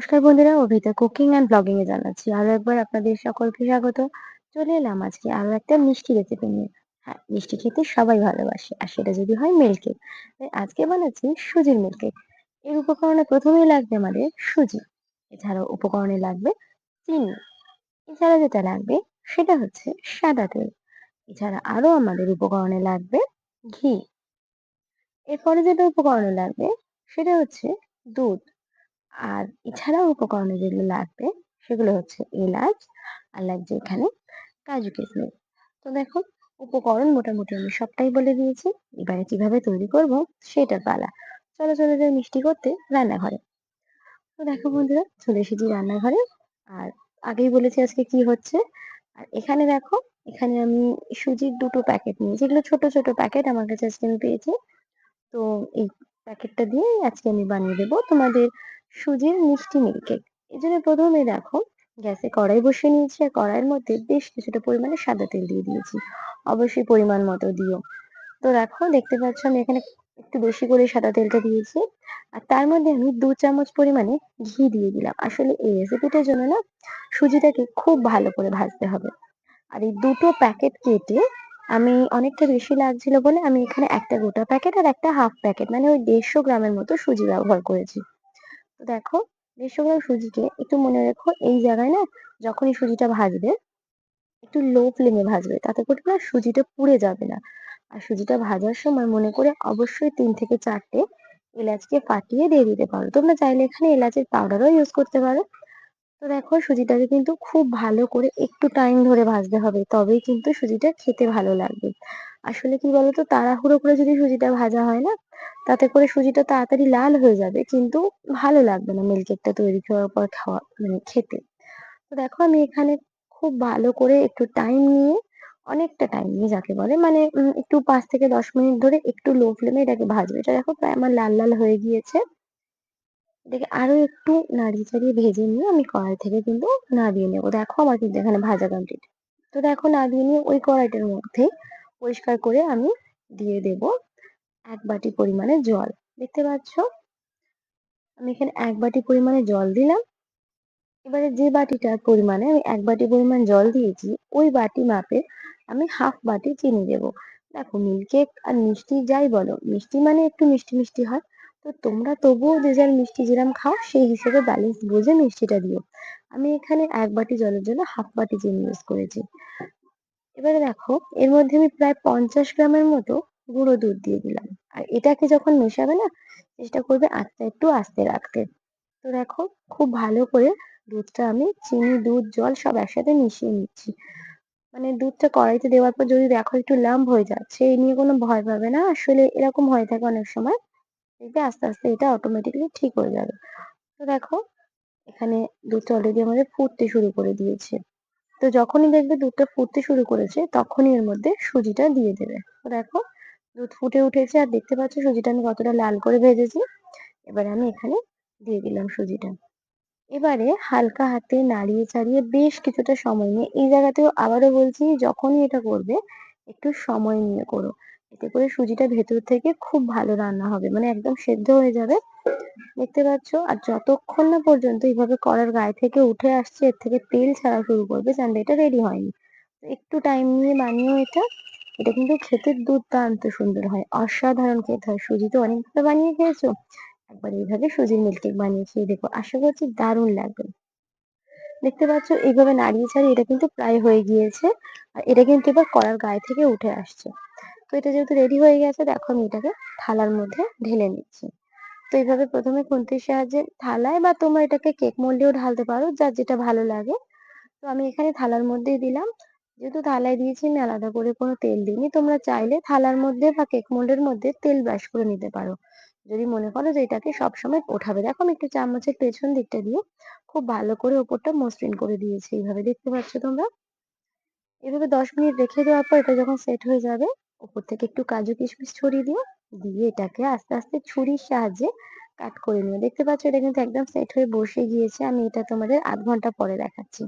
নমস্কার বন্ধুরা, Abhita cooking and blogging এ জানাচ্ছি আরও একবার আপনাদের সকলকে স্বাগত। চলে এলাম আজকে আরও একটা মিষ্টি রেসিপি নিয়ে। হ্যাঁ মিষ্টি খেতে সবাই ভালোবাসে, আর সেটা যদি হয় মিল্ক কেক তাই আজকে বানাচ্ছি সুজির মিল্ক কেক এর উপকরণে প্রথমেই লাগবে আমাদের সুজি। এছাড়াও উপকরণে লাগবে চিনি। এছাড়া যেটা লাগবে সেটা হচ্ছে সাদা তেল। এছাড়া আরও আমাদের উপকরণে লাগবে ঘি। এরপরে যেটা উপকরণে লাগবে সেটা হচ্ছে দুধ। আর এছাড়াও উপকরণে যেগুলো লাগবে, সেগুলো হচ্ছে এলাচ আর লাগছে এখানে কাজু কিশমিশ। তো দেখো, উপকরণ মোটামুটি আমি সবটাই বলে দিয়েছি। এবারে কীভাবে তৈরি করব সেটা পালা। চলো, চলে, যাই মিষ্টি করতে রান্নাঘরে। তো দেখো বন্ধুরা, চলে এসেছি রান্নাঘরে। আর আগেই বলেছি আজকে কি হচ্ছে। আর এখানে দেখো, এখানে আমি সুজির দুটো প্যাকেট নিয়েছি। এগুলো ছোট ছোট প্যাকেট আমার কাছে আজকে আমি পেয়েছি। তো এই প্যাকেটটা দিয়ে আজকে আমি বানিয়ে দেবো তোমাদের সুজির মিষ্টি মিল্ক কেক এই জন্য প্রথমে দেখো, গ্যাসে কড়াই বসিয়ে নিয়েছি আর কড়াইয়ের মধ্যে বেশ কিছুটা পরিমাণে সাদা তেল দিয়ে দিয়েছি। অবশ্যই পরিমাণ মতো দিও। তো দেখো, দেখতে পাচ্ছ আমি এখানে একটু বেশি করে সাদা তেলটা দিয়েছি। আর তার মধ্যে আমি দু চামচ পরিমাণে ঘি দিয়ে দিলাম। আসলে এই রেসিপিটার জন্য না সুজিটাকে খুব ভালো করে ভাজতে হবে। আর এই দুটো প্যাকেট কেটে আমি অনেকটা বেশি লাগছিল বলে আমি এখানে একটা গোটা প্যাকেট আর একটা হাফ প্যাকেট মানে ওই দেড়শো গ্রামের মতো সুজি ব্যবহার করেছি। তো দেখো গ্রাম সুজিকে একটু মনে রেখো, এই জায়গায় না যখনই সুজিটা ভাজবে, একটু লো ফ্লেমে ভাজবে, তাতে করে না সুজিটা পুড়ে যাবে না। আর সুজিটা ভাজার সময় মনে করে অবশ্যই তিন থেকে চারটে এলাচকে ফাটিয়ে দিয়ে দিতে পারো। তোমরা চাইলে এখানে এলাচের পাউডারও ইউজ করতে পারো। তো দেখো, সুজিটাকে কিন্তু খুব ভালো করে একটু টাইম ধরে ভাজতে হবে, তবেই কিন্তু সুজিটা খেতে ভালো লাগবে। আসলে কি বলতো, তাড়াহুড়ো করে যদি সুজিটা ভাজা হয় না, তাতে করে সুজিটা তাড়াতাড়ি লাল হয়ে যাবে, কিন্তু ভালো লাগবে না মিল্ক কেকটা তৈরি করার পর খাওয়া মানে খেতে। তো দেখো আমি এখানে খুব ভালো করে একটু টাইম নিয়ে, অনেকটা টাইম নিয়ে যাকে বলে মানে একটু পাঁচ থেকে দশ মিনিট ধরে একটু লো ফ্লেমে এটাকে ভাজবে। এটা দেখো প্রায় আমার লাল লাল হয়ে গিয়েছে। এটাকে আরও একটু নাড়িয়ে চাড়িয়ে ভেজে নিয়ে আমি কড়াই থেকে কিন্তু নামিয়ে নেব। দেখো আমার কিন্তু এখানে ভাজা কমপ্লিট তো দেখো নামিয়ে নিয়ে ওই কড়াইটার মধ্যে পরিষ্কার করে আমি দিয়ে দেব এক বাটি পরিমাণে জল। দেখতে পাচ্ছ? আমি এখানে এক বাটি পরিমাণে জল দিলাম। এবারে যে বাটিটার পরিমাণে আমি এক বাটি পরিমাণ জল দিয়েছি, ওই বাটি মাপে আমি হাফ বাটি চিনি দেব। দেখো, মিল্ক আর মিষ্টি যাই বলো, মিষ্টি মানে একটু মিষ্টি মিষ্টি হয়। তো তোমরা তবুও যে যার মিষ্টি যেরকম খাও, সেই হিসেবে ব্যালেন্স বুঝে মিষ্টিটা দিও। আমি এখানে এক বাটি জলের জন্য হাফ বাটি চিনি ইউজ করেছি। এবারে দেখো, এর মধ্যে আমি প্রায় পঞ্চাশ গ্রামের মতো গুঁড়ো দুধ দিয়ে দিলাম। আর এটাকে যখন মেশাবে না, চেষ্টা করবে আঁচটা একটু আস্তে রাখতে। তো দেখো, খুব ভালো করে দুধটা আমি চিনি, দুধ, জল সব একসাথে মিশিয়ে নিচ্ছি। মানে দুধটা কড়াইতে দেওয়ার পর যদি দেখো একটু লাম্প হয়ে যাচ্ছে এই নিয়ে কোনো ভয় পাবে না। আসলে এরকম হয়ে থাকে অনেক সময়, দেখবে আস্তে আস্তে এটা অটোমেটিকলি ঠিক হয়ে যাবে। তো দেখো, এখানে দুধটা অলরেডি আমাদের ফুটতে শুরু করে দিয়েছে। তো যখনই দেখবে দুধটা ফুটতে শুরু করেছে, তখনই এর মধ্যে সুজিটা দিয়ে দেবে। দেখো, দুধ ফুটে উঠেছে আর দেখতে পাচ্ছ সুজিটা আমি কতটা লাল করে ভেজেছি। এবার আমি এখানে দিয়ে দিলাম সুজিটা। এবারে হালকা হাতে নাড়িয়ে চাড়িয়ে বেশ কিছুটা সময় নিয়ে, এই জায়গাতেও আবারও বলছি, যখনই এটা করবে, একটু সময় নিয়ে করো। এতে করে সুজিটা ভেতর থেকে খুব ভালো রান্না হবে। মানে একদম সেদ্ধ হয়ে যাবে। দেখতে পাচ্ছ? আর যতক্ষণ না পর্যন্ত এইভাবে কড়ার গায়ে থেকে উঠে আসছে, এর থেকে তেল ছাড়া শুরু করবে। জানবে এটা রেডি হয়নি। একটু টাইম নিয়ে বানিও এটা। এটা কিন্তু খেতে দুর্দান্ত সুন্দর হয়। অসাধারণ খেতে হয়। সুজি তো অনেকভাবে বানিয়ে খেয়েছো? একবার এইভাবে সুজির মিল্ক কেক বানিয়ে খেয়ে দেখো। আশা করছি দারুণ লাগবে। দেখতে পাচ্ছ? এইভাবে নাড়িয়ে ছাড়িয়ে এটা কিন্তু প্রায় হয়ে গিয়েছে। আর এটা কিন্তু এবার কড়ার গায়ে থেকে উঠে আসছে। তো এটা যেহেতু রেডি হয়ে গেছে, দেখো আমি এটাকে থালার মধ্যে ঢেলে নিচ্ছি। তো এইভাবে প্রথমে খুন্তির সাহায্যে থালায় বা তোমরা এটাকে কেক মোল্ডেও ঢালতে পারো, যার যেটা ভালো লাগে। তো আমি এখানে থালার মধ্যেই দিলাম। যেহেতু থালায় দিয়েছি, আমি আলাদা করে কোনো তেল দিইনি। তোমরা চাইলে থালার মধ্যে বা কেক মোল্ডের মধ্যে তেল ব্রাশ করে নিতে পারো। যদি মনে করো যে এটাকে সবসময় ওঠাবে। দেখো আমি একটু চামচের পেছন দিকটা দিয়ে খুব ভালো করে ওপরটা মসৃণ করে দিয়েছি। এইভাবে দেখতে পাচ্ছ তোমরা? এভাবে দশ মিনিট রেখে দেওয়ার পর এটা যখন সেট হয়ে যাবে ওপর থেকে একটু কাজু কিশমিশ ছড়িয়ে দিও দিয়ে এটাকে আস্তে আস্তে ছুরির সাহায্যে কাট করে নিও দেখতে পাচ্ছ এটা কিন্তু একদম সেট হয়ে বসে গিয়েছে আমি এটা তোমাদের আধ ঘণ্টা পরে দেখাচ্ছি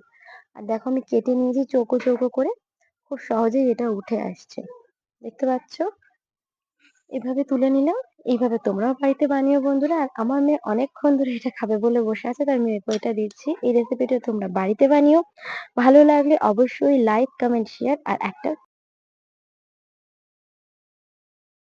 আর দেখো আমি কেটে নিয়েছি চৌকো চৌকো করে খুব সহজেই এটা উঠে আসছে দেখতে পাচ্ছ এভাবে তুলে নিলাম। এইভাবে তোমরাও বাড়িতে বানিও বন্ধুরা। আর আমার মেয়ে অনেকক্ষণ ধরে এটা খাবে বলে বসে আছে। তাই আমি এটা দিচ্ছি। এই রেসিপিটা তোমরা বাড়িতে বানিও। ভালো লাগলে অবশ্যই লাইক, কমেন্ট, শেয়ার আর একটা